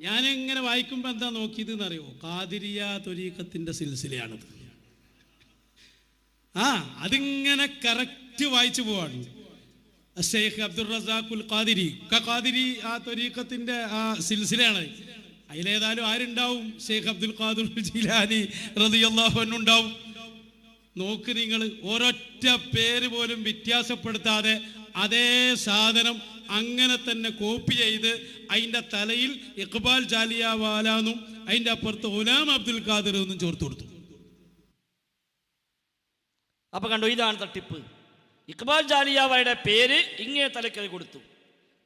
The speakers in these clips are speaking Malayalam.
ഞാനിങ്ങനെ വായിക്കുമ്പോൾ എന്താ നോക്കിയത് എന്നറിയോ കാതിരിയ തൊരീക്കത്തിന്റെ സിൽസിലയാണത് ആ അതിങ്ങനെ കറക്റ്റ് വായിച്ചു പോവാണ്. ഷെയ്ഖ് അബ്ദുൾ റസാഖുൽ ഖാദിരി. ഖാദിരി ആ തൊരീക്കത്തിന്റെ ആ സിൽസിലയാണ്. അതിലേതായാലും ആരുണ്ടാവും? ഷെയ്ഖ് അബ്ദുൽ ഖാദിർ ജിലാനി ഉണ്ടാവും നോക്ക് നിങ്ങൾ ഒരൊറ്റ പേര് പോലും വ്യത്യാസപ്പെടുത്താതെ അതേ സാധനം അങ്ങനെ തന്നെ കോപ്പി ചെയ്ത് അതിന്റെ തലയിൽ ഇഖ്ബാൽ ജാലിയാവാലാന്നും അതിന്റെ അപ്പുറത്ത് ഗുലാം അബ്ദുൽ ഖാദിർ എന്നും ചേർത്ത് കൊടുത്തു. അപ്പൊ കണ്ടു ഇതാണ് തട്ടിപ്പ്. ഇക്ബാൽ ജാലിയാവയുടെ പേര് ഇങ്ങേ തലക്കൽ കൊടുത്തു.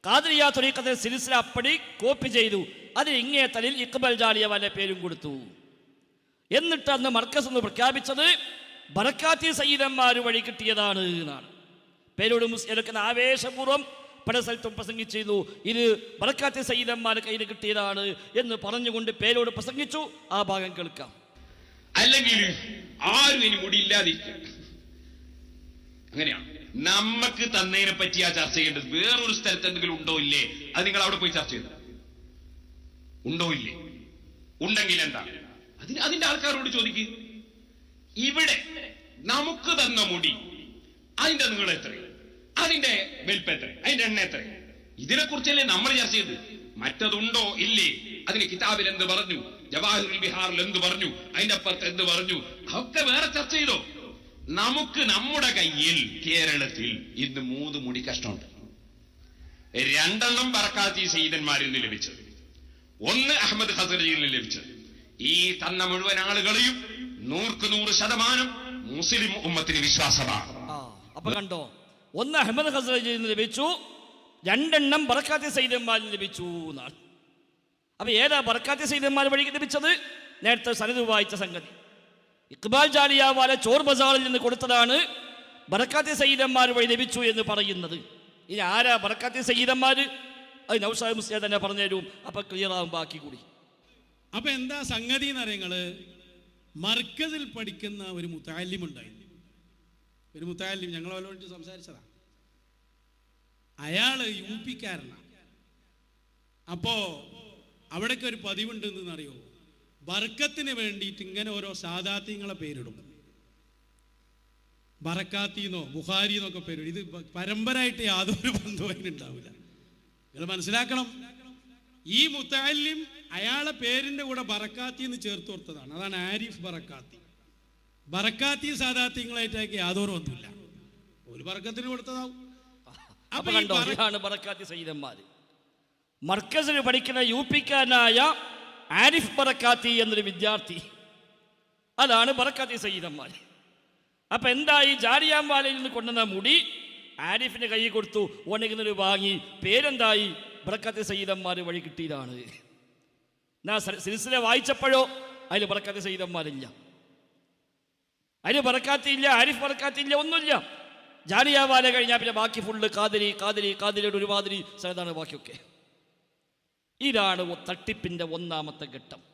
കാതിരിയ തുറീക്കത്തെ സിൽസില അപ്പടി കോപ്പി ചെയ്തു. അത് ഇങ്ങേ തലയിൽ ഇക്ബാൽ ജാലിയാവന്റെ പേരും കൊടുത്തു. എന്നിട്ട് അന്ന് മർക്കസ് എന്ന് പ്രഖ്യാപിച്ചത് ബറക്കാത്തി സയ്യിദന്മാർ വഴി കിട്ടിയതാണ് എന്നാണ്. പേരോട് എടുക്കുന്ന ആവേശപൂർവം പല സ്ഥലത്തും പ്രസംഗിച്ചിരുന്നു ഇത് ബറക്കാത്തി സയ്യിദന്മാർ കയ്യിൽ കിട്ടിയതാണ് എന്ന് പറഞ്ഞുകൊണ്ട് പേരോട് പ്രസംഗിച്ചു. ആ ഭാഗം കേൾക്കാം. അല്ലെങ്കിൽ ആരും ഇനി മുടിയില്ലാതിരിക്കും. അങ്ങനെയാണ്. നമുക്ക് തന്നതിനെ പറ്റി ആ ചർച്ച ചെയ്യേണ്ടത്. വേറൊരു സ്ഥലത്ത് എന്തെങ്കിലും ഉണ്ടോ ഇല്ലേ? അത് നിങ്ങൾ അവിടെ പോയി ചർച്ച ചെയ്ത ഉണ്ടോ ഇല്ലേ? ഉണ്ടെങ്കിൽ എന്താ? അതിന് അതിന്റെ ആൾക്കാരോട് ചോദിക്ക്. ഇവിടെ നമുക്ക് തന്ന മുടി അതിന്റെ നീളം എത്ര? അതിന്റെ വലിപ്പം എത്ര? അതിന്റെ എണ്ണ എത്ര? ഇതിനെ കുറിച്ചല്ലേ നമ്മൾ ചർച്ച ചെയ്ത് മറ്റതുണ്ടോ? ഇല്ലേ? അതിന് കിതാബിൽ എന്ത് പറഞ്ഞു? ജവാഹിറുൽ ബിഹാറിൽ എന്ത് പറഞ്ഞു? അതിന്റെ അപ്പുറത്ത് എന്ത് പറഞ്ഞു? അതൊക്കെ വേറെ ചർച്ച ചെയ്തോ? നമുക്ക് നമ്മുടെ കയ്യിൽ കേരളത്തിൽ ഇന്ന് മൂന്ന് മുടി കഷ്ടമുണ്ട് രണ്ടെണ്ണം പറക്കാത്തി സയ്യിദന്മാരിൽ നിന്ന് ലഭിച്ചത്. ഒന്ന് അഹമ്മദ് ഹസറിയിൽ നിന്ന് ലഭിച്ചത്. ഈ തന്ന മുഴുവൻ ആളുകളെയും നൂർക്ക് നൂറ് ശതമാനം മുസ്ലിം ഉമ്മത്തിന് വിശ്വാസമാണ്. അപ്പൊ കണ്ടോ? ഒന്ന് അഹമ്മദ് ഹസ്രജിൽ നിന്ന് ലഭിച്ചു രണ്ടെണ്ണം ബർക്കാത്തി സൈദന്മാരിൽ ലഭിച്ചു എന്നാണ്. അപ്പൊ ഏതാ ബർക്കാത്തി സൈദന്മാർ വഴി ലഭിച്ചത്? നേരത്തെ സനത് വായിച്ച സംഗതി. ഇക്ബാൽ ജാലിയാവാല ചോർ ബസാറിൽ നിന്ന് കൊടുത്തതാണ് ബർക്കാത്തി സയ്യിദന്മാർ വഴി ലഭിച്ചു എന്ന് പറയുന്നത്. ഇനി ആരാ ബർക്കാത്തി സയ്യിദന്മാര് അത് നൗഷാദ് മുസ്ലിം തന്നെ പറഞ്ഞു തരും. അപ്പൊ ക്ലിയർ ആവും ബാക്കി കൂടി. അപ്പൊ എന്താ സംഗതി എന്ന് അറിയങ്ങൾ മർക്കസിൽ പഠിക്കുന്ന ഒരു മുത്താലിം ഉണ്ടായിരുന്നു ഒരു മുത്തായാലും ഞങ്ങൾ അവരോട് സംസാരിച്ചതാ. അയാൾ യു പിക്കാരനാണ് അപ്പോ അവിടേക്ക് ഒരു പതിവുണ്ട് എന്നറിയോ ബർക്കത്തിന് വേണ്ടിയിട്ട് ഇങ്ങനെ ഓരോ സാദാത്യങ്ങളെ പേരിടും. ബറക്കാത്തിന്നോ ബുഹാരി എന്നൊക്കെ പേരിടും. ഇത് പ- പരമ്പരായിട്ട് യാതൊരു ബന്ധവും അതിനുണ്ടാവില്ല നിങ്ങൾ മനസ്സിലാക്കണം. ഈ മുത്താലിം അയാളെ പേരിന്റെ കൂടെ ബറക്കാത്തി എന്ന് ചേർത്ത് കൊടുത്തതാണ്. അതാണ് ആരിഫ് ബറക്കാത്തി ബറക്കാത്തി സാദാത്യങ്ങളായിട്ടൊക്കെ യാതൊരു ഒന്നുമില്ല ഒരു ബറക്കത്തിന് കൊടുത്തതാവും അപ്പൊ കണ്ടോ ഇതാണ് ബറക്കാത്തി സയ്യിദന്മാര്. മർക്കസിൽ പഠിക്കുന്ന യു പിക്കാരനായ ആരിഫ് ബറക്കാത്തി എന്നൊരു വിദ്യാർത്ഥി. അതാണ് ബറക്കാത്തി സയ്യിദന്മാർ അപ്പൊ എന്തായി ജാരിയാമ്പാലയിൽ നിന്ന് കൊണ്ടുവന്ന മുടി? ആരിഫിന്റെ കൈ കൊടുത്തു ഓനെങ്കിലും വാങ്ങി പേരെന്തായി? ബറക്കാത്തി സയ്യിദന്മാർ വഴി കിട്ടിയതാണ്. ഞാൻ സിൽസിലെ വായിച്ചപ്പോഴോ അതിൽ ബറക്കാത്തി സയ്യിദന്മാരില്ല. അതിന് പറക്കാത്തില്ല ആരിഫ് പറക്കാത്തില്ല ഒന്നുമില്ല. ജാലിയാവാല കഴിഞ്ഞാൽ പിന്നെ ബാക്കി ഫുള്ള് കാതിരി കാതിരി കാതിരിയുടെ ഒരുമാതിരി സ്ഥലത്താണ് ബാക്കിയൊക്കെ. ഇതാണ് തട്ടിപ്പിന്റെ ഒന്നാമത്തെ ഘട്ടം.